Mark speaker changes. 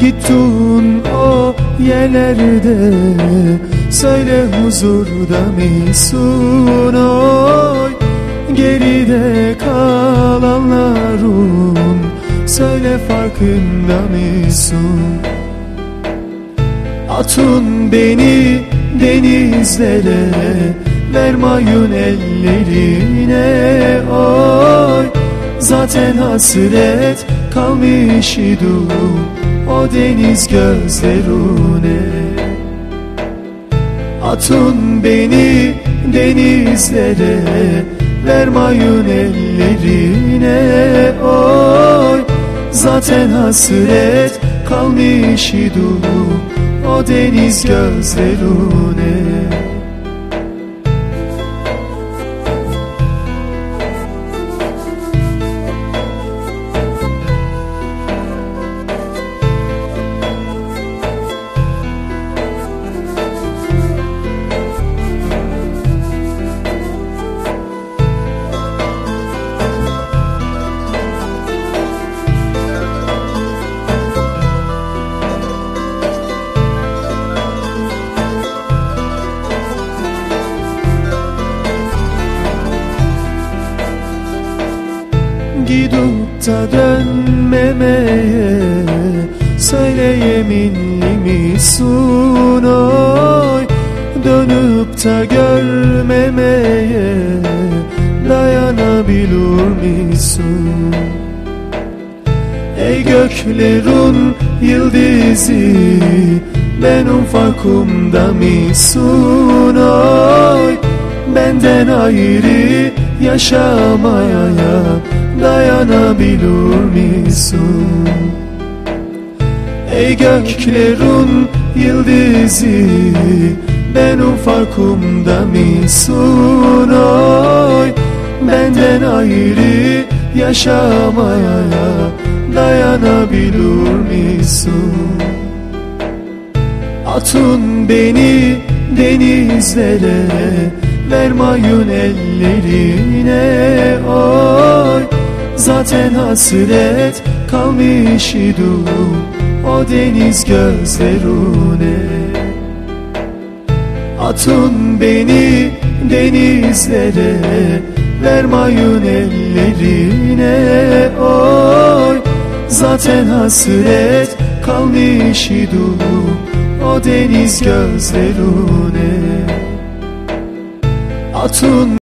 Speaker 1: Gittin o yerlerde. Söyle huzurda mısın oy. Geride kalanların Söyle farkında mısın? Atın beni denizlere Vermayın ellerine oy. Zaten hasret kalmış idim O deniz gözlerine Atın beni denizlere Vermayın ellerine. Oy Zaten hasret kalmış idim O deniz gözlerine Gidip da dönmemeye Söyle yeminli misin oy. Dönüp da görmemeye Dayanabilir misin Ey göklerin yıldızı Benim farkımda mısın oy? Benden ayrı yaşamaya dayanabilir misin? Ey göklerin yıldızı benim farkımda mısın oy Benden ayrı yaşamaya dayanabilir misin? Atın beni denizlere Vermayın ellerine oy Zaten hasret kalmış idim O deniz gözlerine. Atın beni denizlere Vermayın ellerine. Oy Zaten hasret kalmış idim O deniz gözlerine. Atın